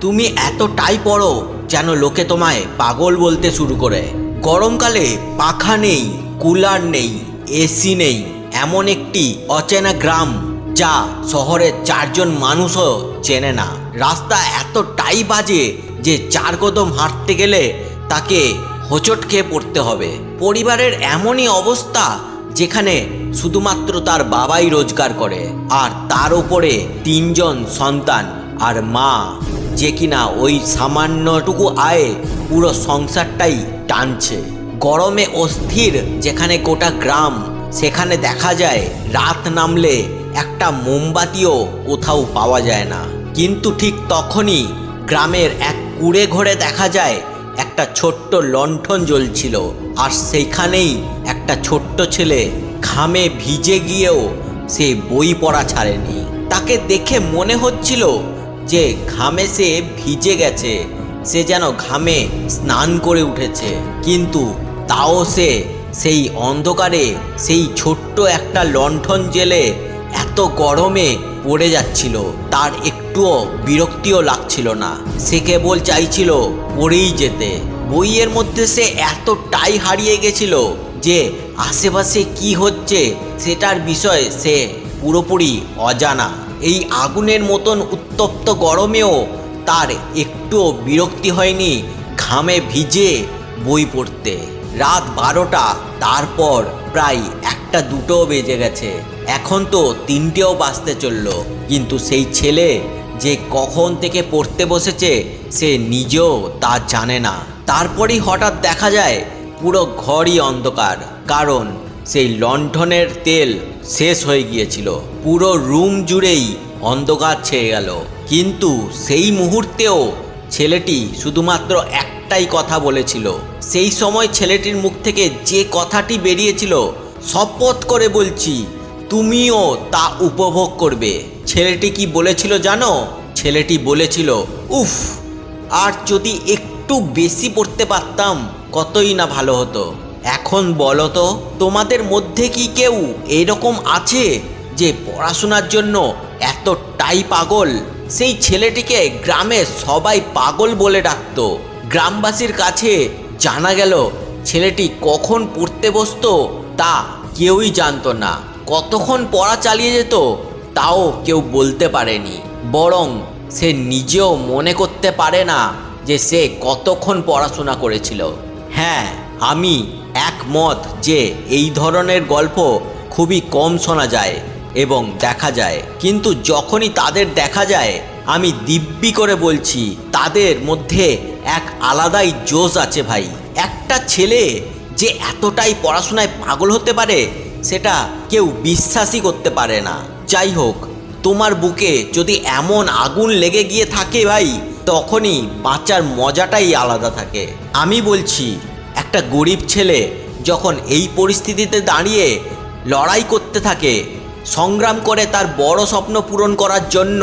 তুমি এতটাই পড়ো যেন লোকে তোমায় পাগল বলতে শুরু করে। গরমকালে পাখা নেই, কুলার নেই, এসি নেই, এমন একটি অচেনা গ্রাম যা শহরের চারজন মানুষও চেনে না। রাস্তা এতটাই বাজে যে চার কদম হাঁটতে গেলে তাকে হোঁচট খেয়ে পড়তে হবে। পরিবারের এমনই অবস্থা যেখানে শুধুমাত্র তার বাবাই রোজগার করে, আর তার উপরে তিনজন সন্তান। আর মা, যে কিনা ওই সামান্যটুকু আয়ে পুরো সংসারটাই টানছে। গরমে অস্থির, যেখানে গোটা গ্রাম, সেখানে দেখা যায় রাত নামলে একটা মোমবাতিও কোথাও পাওয়া যায় না। কিন্তু ঠিক তখনই গ্রামের এক কুড়ে ঘরে দেখা যায় একটা ছোট্ট লণ্ঠন জ্বলছিল, আর সেইখানেই একটা ছোট্ট ছেলে ঘামে ভিজে গিয়েও সে বই পড়া ছাড়েনি। তাকে দেখে মনে হচ্ছিল যে ঘামে সে ভিজে গেছে, সে যেন ঘামে স্নান করে উঠেছে। কিন্তু তাও সে সেই অন্ধকারে, সেই ছোট্ট একটা লণ্ঠন জেলে এত গরমে পড়ে যাচ্ছিল। তার একটুও বিরক্তিও লাগছিল না। সে কেবল চাইছিল পড়েই যেতে। বইয়ের মধ্যে সে এতটাই হারিয়ে গেছিল যে আশেপাশে কি হচ্ছে সেটার বিষয়ে সে পুরোপুরি অজানা। এই আগুনের মতন উত্তপ্ত গরমেও তার একটুও বিরক্তি হয়নি ঘামে ভিজে বই পড়তে। রাত বারোটা, তারপর প্রায় একটা দুটোও বেজে গেছে। এখন তো তিনটেও বাঁচতে চলল, কিন্তু সেই ছেলে যে কখন থেকে পড়তে বসেছে, সে নিজেও তা জানে না। তারপরেই হঠাৎ দেখা যায়, পুরো ঘরই অন্ধকার, কারণ সেই লণ্ঠনের তেল শেষ হয়ে গিয়েছিল। পুরো রুম জুড়েই অন্ধকার ছেয়ে গেল। কিন্তু সেই মুহূর্তেও ছেলেটি শুধুমাত্র একটাই কথা বলেছিল। সেই সময় ছেলেটির মুখ থেকে যে কথাটি বেরিয়েছিল, শপথ করে বলছি, তুমিও তা উপভোগ করবে। ছেলেটি কি বলেছিল জানো? ছেলেটি বলেছিল, উফ, আর যদি একটু বেশি পড়তে পারতাম, কতই না ভালো হতো। এখন বলো তো, তোমাদের মধ্যে কি কেউ এরকম আছে যে পড়াশোনার জন্য এতটাই পাগল? সেই ছেলেটিকে গ্রামে সবাই পাগল বলে ডাকতো। গ্রামবাসীর কাছে জানা গেল, ছেলেটি কখন পড়তে বসতো তা কেউই জানতো না। কতক্ষণ পড়া চালিয়ে যেত তাও কেউ বলতে পারেনি। বরং সে নিজেও মনে করতে পারে না যে সে কতক্ষণ পড়াশোনা করেছিল। হ্যাঁ আমি একমত যে এই ধরনের গল্প খুবই কম শোনা যায় এবং দেখা যায়। কিন্তু যখনই তাদের দেখা যায়, আমি দিব্যি করে বলছি, তাদের মধ্যে এক আলাদাই জোশ আছে ভাই। একটা ছেলে যে এতটাই পড়াশোনায় পাগল হতে পারে, সেটা কেউ বিশ্বাসই করতে পারে না। যাই হোক, তোমার বুকে যদি এমন আগুন লেগে গিয়ে থাকে ভাই, তখনই বাঁচার মজাটাই আলাদা থাকে। আমি বলছি একটা গরিব ছেলে যখন এই পরিস্থিতিতে দাঁড়িয়ে লড়াই করতে থাকে, সংগ্রাম করে তার বড় স্বপ্ন পূরণ করার জন্য,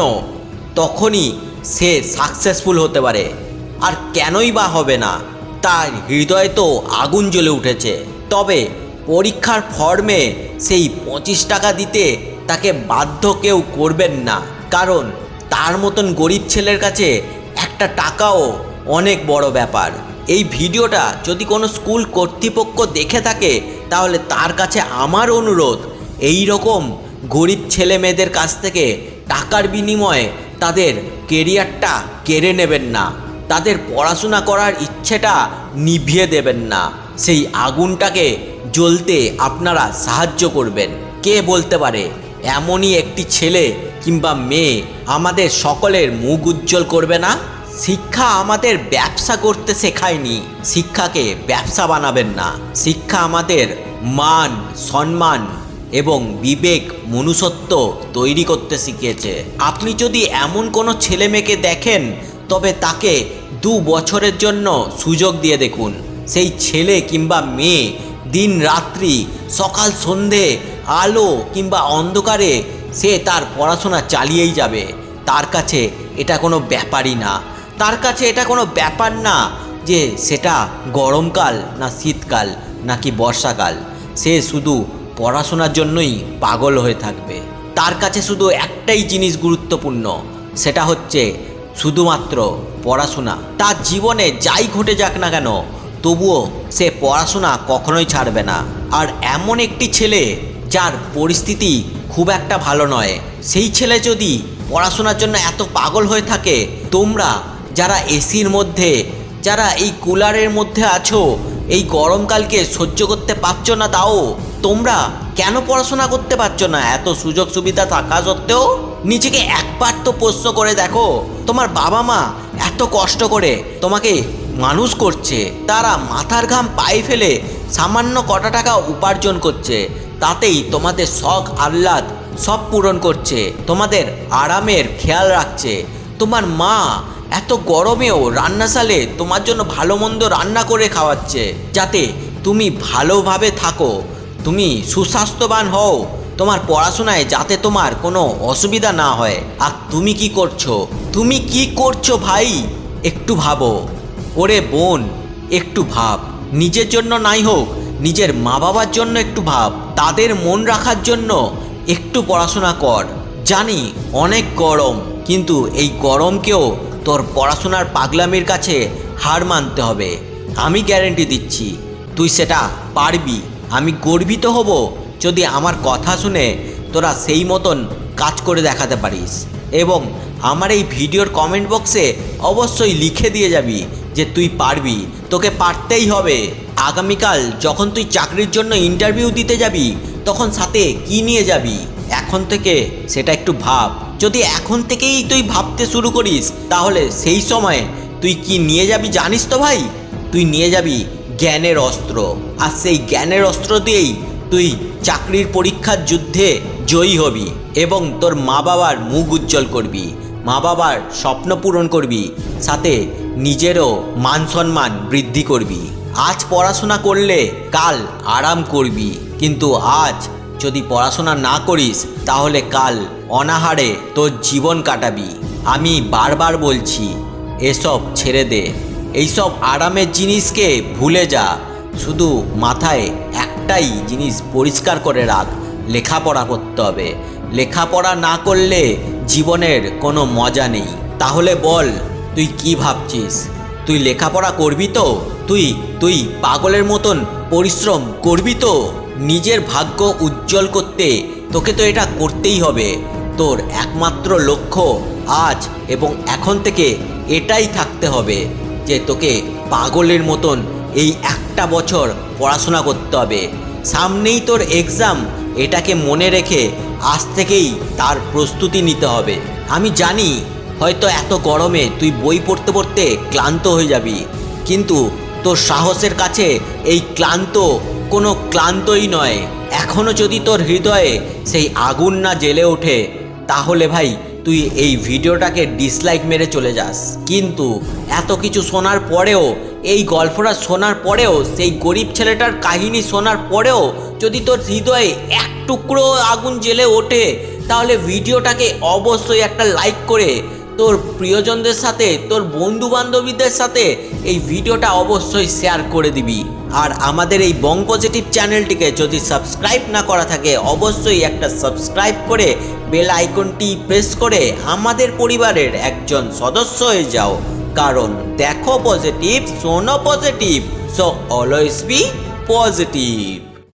তখনই সে সাকসেসফুল হতে পারে। আর কেনই বা হবে না, তার হৃদয়ে তো আগুন জ্বলে উঠেছে। তবে পরীক্ষার ফর্মে সেই পঁচিশ টাকা দিতে তাকে বাধ্য কেউ করবেন না, কারণ তার মতন গরিব ছেলের কাছে একটা টাকাও অনেক বড় ব্যাপার। এই ভিডিওটা যদি কোনো স্কুল কর্তৃপক্ষ দেখে থাকে, তাহলে তার কাছে আমার অনুরোধ, এই রকম গরিব ছেলে মেয়েদের কাছ থেকে টাকার বিনিময়ে তাদের কেরিয়ারটা কেড়ে নেবেন না। তাদের পড়াশোনা করার ইচ্ছেটা নিভিয়ে দেবেন না। সেই আগুনটাকে জ্বলতে আপনারা সাহায্য করবেন। কে বলতে পারে? এমনই একটি ছেলে কিংবা মেয়ে আমাদের সকলের মুখ উজ্জ্বল করবে না? শিক্ষা আমাদের ব্যবসা করতে শেখায়নি। শিক্ষাকে ব্যবসা বানাবেন না। শিক্ষা আমাদের মান, সম্মান এবং বিবেক, মনুষ্যত্ব তৈরি করতে শিখিয়েছে। আপনি যদি এমন কোনো ছেলে মেয়েকে দেখেন, তবে তাকে দু বছরের জন্য সুযোগ দিয়ে দেখুন। সেই ছেলে কিংবা মেয়ে দিন রাত্রি, সকাল, সন্ধে, আলো কিংবা অন্ধকারে সে তার পড়াশোনা চালিয়েই যাবে। তার কাছে এটা কোনো ব্যাপারই না। তার কাছে এটা কোনো ব্যাপার না যে সেটা গরমকাল না শীতকাল নাকি বর্ষাকাল। সে শুধু পড়াশোনার জন্যই পাগল হয়ে থাকবে। তার কাছে শুধু একটাই জিনিস গুরুত্বপূর্ণ, সেটা হচ্ছে শুধুমাত্র পড়াশোনা। তার জীবনে যাই ঘটে যাক না কেন, তবুও সে পড়াশোনা কখনোই ছাড়বে না। আর এমন একটি ছেলে যার পরিস্থিতি খুব একটা ভালো নয়, সেই ছেলে যদি পড়াশোনার জন্য এত পাগল হয়ে থাকে, তোমরা যারা এসির মধ্যে, যারা এই কুলারের মধ্যে আছো, এই গরমকালকে সহ্য করতে পারছ না তাও, তোমরা কেন পড়াশোনা করতে পারছ না? এত সুযোগ সুবিধা থাকা সত্ত্বেও নিজেকে একবার তো প্রশ্ন করে দেখো, তোমার বাবা মা এত কষ্ট করে তোমাকে মানুষ করছে, তারা মাথার ঘাম পায়ে ফেলে সামান্য কটা টাকা উপার্জন করছে, তাতেই তোমাদের শখ, আহ্লাদ সব পূরণ করছে, তোমাদের আরামের খেয়াল রাখছে, তোমার মা এত গরমেও রান্নাশালে তোমার জন্য ভালো মন্দ রান্না করে খাওয়াচ্ছে। যাতে তুমি ভালোভাবে থাকো, তুমি সুস্বাস্থ্যবান হও, তোমার পড়াশোনায় যাতে তোমার কোনো অসুবিধা না হয়। আর তুমি কি করছ? তুমি কি করছ ভাই? একটু ভাবো। ওরে বোন, একটু ভাব। নিজের জন্য নাই হোক, নিজের মা বাবার জন্য একটু ভাব। তাদের মন রাখার জন্য একটু পড়াশোনা কর। জানি অনেক গরম, কিন্তু এই গরমকেও তোর পড়াশোনার পাগলামির কাছে হার মানতে হবে। আমি গ্যারেন্টি দিচ্ছি। তুই সেটা পারবি। আমি গর্বিত হব যদি আমার কথা শুনে তোরা সেই মতন কাজ করে দেখাতে পারিস। এবং আমার এই ভিডিওর কমেন্ট বক্সে অবশ্যই লিখে দিয়ে যাবি যে তুই পারবি। তোকে পারতেই হবে। আগামীকাল যখন তুই চাকরির জন্য ইন্টারভিউ দিতে যাবি, তখন সাথে কি নিয়ে যাবি? এখন থেকে সেটা একটু ভাব। যদি এখন থেকেই তুই ভাবতে শুরু করিস, তাহলে সেই সময়ে তুই কি নিয়ে যাবি জানিস তো ভাই? তুই নিয়ে যাবি জ্ঞানের অস্ত্র। আর সেই জ্ঞানের অস্ত্র দিয়েই তুই চাকরির পরীক্ষার যুদ্ধে জয়ী হবি এবং তোর মা বাবার মুখ উজ্জ্বল করবি মা বাবার স্বপ্ন পূরণ করবি, সাথে নিজেরও মান সম্মান বৃদ্ধি করবি। আজ পড়াশোনা করলে কাল আরাম করবি, কিন্তু আজ যদি পড়াশোনা না করিস, তাহলে কাল অনাহারে তোর জীবন কাটাবি। আমি বারবার বলছি, এসব ছেড়ে দে। এইসব আরামের জিনিসকে ভুলে যা। শুধু মাথায় একটাই জিনিস পরিষ্কার করে রাখ, লেখাপড়া করতে হবে। লেখাপড়া না করলে জীবনের কোনো মজা নেই। তাহলে বল, তুই কি ভাবছিস? তুই লেখাপড়া করবি তো? তুই তুই পাগলের মতন পরিশ্রম করবি তো? নিজের ভাগ্য উজ্জ্বল করতে তোকে তো এটা করতেই হবে। তোর একমাত্র লক্ষ্য আজ এবং এখন থেকে এটাই থাকতে হবে যে তোকে পাগলের মতন এই একটা বছর পড়াশোনা করতে হবে। সামনেই তোর এক্সাম এটাকে মনে রেখে আজ থেকেই তার প্রস্তুতি নিতে হবে। আমি জানি হয়তো এত গরমে তুই বই পড়তে পড়তে ক্লান্ত হয়ে যাবি, কিন্তু তোর সাহসের কাছে এই ক্লান্ত কোনো ক্লান্তই নয়। এখনও যদি তোর হৃদয়ে সেই আগুন না জ্বেলে ওঠে, তাহলে ভাই তুই এই ভিডিওটাকে ডিসলাইক মেরে চলে যাস। কিন্তু এত কিছু শোনার পরেও, এই গল্পটা শোনার পরেও, সেই গরিব ছেলেটার কাহিনী শোনার পরেও যদি তোর হৃদয়ে এক টুকরো আগুন জ্বেলে ওঠে, তাহলে ভিডিওটাকে অবশ্যই একটা লাইক করে তোর প্রিয়জনদের সাথে, তোর বন্ধু বান্ধবীদের সাথে এই ভিডিওটা অবশ্যই শেয়ার করে দিবি। আর আমাদের এই বং পজিটিভ চ্যানেলটিকে যদি সাবস্ক্রাইব না করা থাকে, অবশ্যই একটা সাবস্ক্রাইব করে বেল আইকনটি প্রেস করে আমাদের পরিবারের একজন সদস্য হয়ে যাও। কারণ দেখো পজিটিভ শোনো positive so always be positive